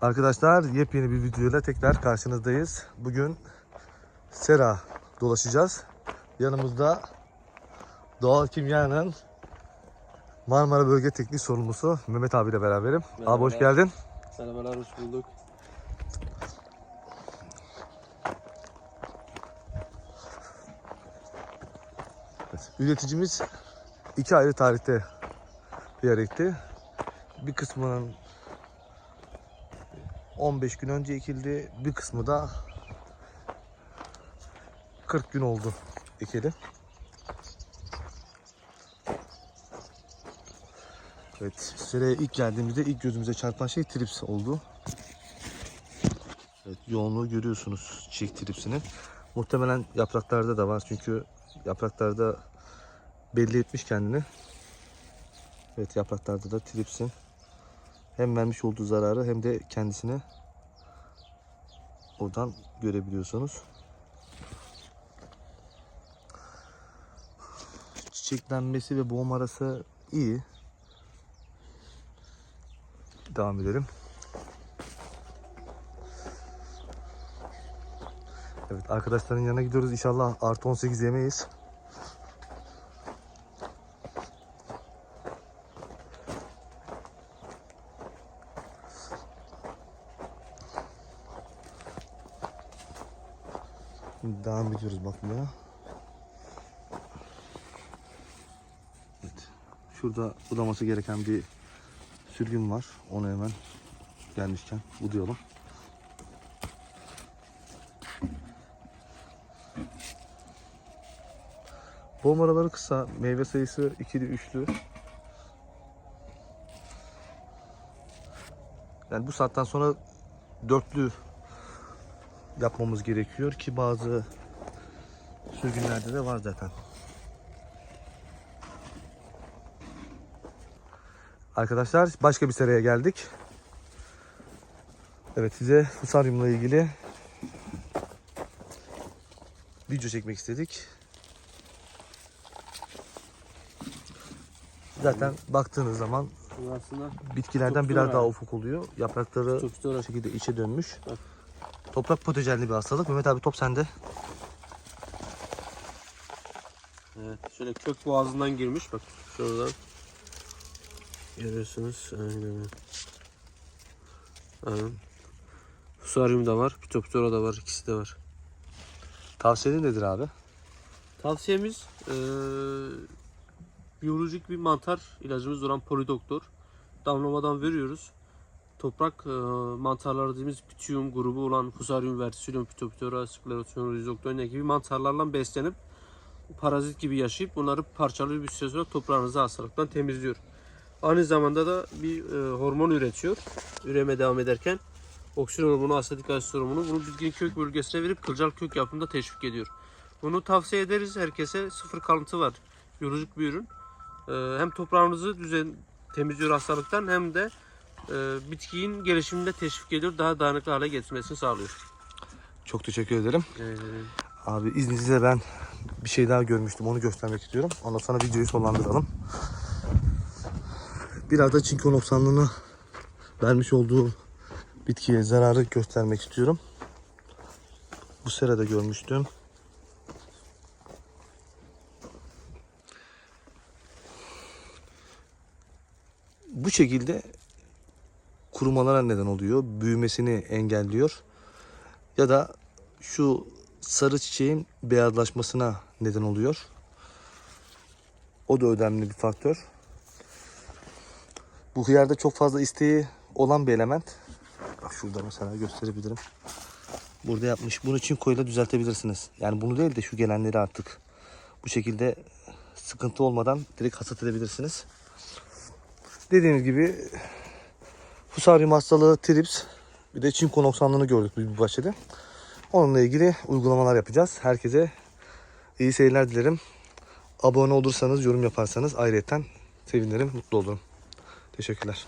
Arkadaşlar yepyeni bir videoyla tekrar karşınızdayız. Bugün Sera dolaşacağız. Yanımızda Doğal Kimya'nın Marmara Bölge Teknik Sorumlusu Mehmet abiyle beraberim. Abi hoş Merhaba. geldin. Merhabalar, hoş bulduk. Evet, Üreticimiz iki ayrı tarihte bir yere gitti. Bir kısmının 15 gün önce ekildi. Bir kısmı da 40 gün oldu ekeli. Evet, seraya ilk geldiğimizde ilk gözümüze çarpan şey trips oldu. Evet, yoğunluğu görüyorsunuz çiçek tripsinin. Muhtemelen yapraklarda da var çünkü yapraklarda belli etmiş kendini. Evet yapraklarda da tripsin hem vermiş olduğu zararı hem de kendisine oradan görebiliyorsunuz. Çiçeklenmesi ve boğum arası iyi. Devam edelim. Evet arkadaşların yanına gidiyoruz. İnşallah artı 18 yemeyiz. Şimdi devam ediyoruz bakmaya. Evet. Şurada budaması gereken bir sürgün var. Onu hemen gelmişken budayalım. Boğum araları kısa. Meyve sayısı ikili üçlü. Yani bu saatten sonra dörtlü yapmamız gerekiyor ki bazı sürgünlerde de var zaten. Arkadaşlar başka bir seraya geldik. Evet size fusaryumla ilgili video çekmek istedik. Zaten baktığınız zaman bitkilerden biraz daha ufuk oluyor. Yaprakları şekilde içe dönmüş. Toprak patojenli bir hastalık. Mehmet abi top sende. Evet, şöyle kök boğazından girmiş bak şuradan. Görüyorsunuz. Aynen. Aynen. Fusaryum da var, Phytophthora da var, ikisi de var. Tavsiyenin nedir abi? Tavsiyemiz eee biyolojik bir mantar ilacımız olan Polidoktor. Damlamadan veriyoruz. Toprak eee, mantarları dediğimiz Pythium grubu olan Fusarium verticillum, Phytophthora, Sclerotium rhizoctonia gibi mantarlarla beslenip parazit gibi yaşayıp bunları parçalıyor bir süre sonra toprağınızı hastalıktan temizliyor. Aynı zamanda da bir eee, hormon üretiyor. Üreme devam ederken oksil hormonu, asetik asit hormonu bunu bitkinin kök bölgesine verip kılcal kök yapımında teşvik ediyor. Bunu tavsiye ederiz herkese. Sıfır kalıntı var. Biyolojik bir ürün. Ee, hem toprağınızı düzen temizliyor hastalıktan hem de e, bitkinin gelişiminde teşvik ediyor. Daha dayanıklı hale getirmesini sağlıyor. Çok teşekkür ederim. Ee, Abi izninizle ben bir şey daha görmüştüm. Onu göstermek istiyorum. Ondan sonra videoyu sonlandıralım. Biraz da çinko noksanlığını vermiş olduğu bitkiye zararı göstermek istiyorum. Bu serada görmüştüm. Bu şekilde kurumalara neden oluyor. Büyümesini engelliyor. Ya da şu sarı çiçeğin beyazlaşmasına neden oluyor. O da önemli bir faktör. Bu hıyarda çok fazla isteği olan bir element. Bak şurada mesela gösterebilirim. Burada yapmış. Bunu çinkoyla düzeltebilirsiniz. Yani bunu değil de şu gelenleri artık bu şekilde sıkıntı olmadan direkt hasat edebilirsiniz. Dediğimiz gibi fusaryum hastalığı, trips, bir de çinko noksanlığını gördük bu bahçede. Onunla ilgili uygulamalar yapacağız. Herkese iyi seyirler dilerim. Abone olursanız, yorum yaparsanız ayrıyeten sevinirim, mutlu olurum. Teşekkürler.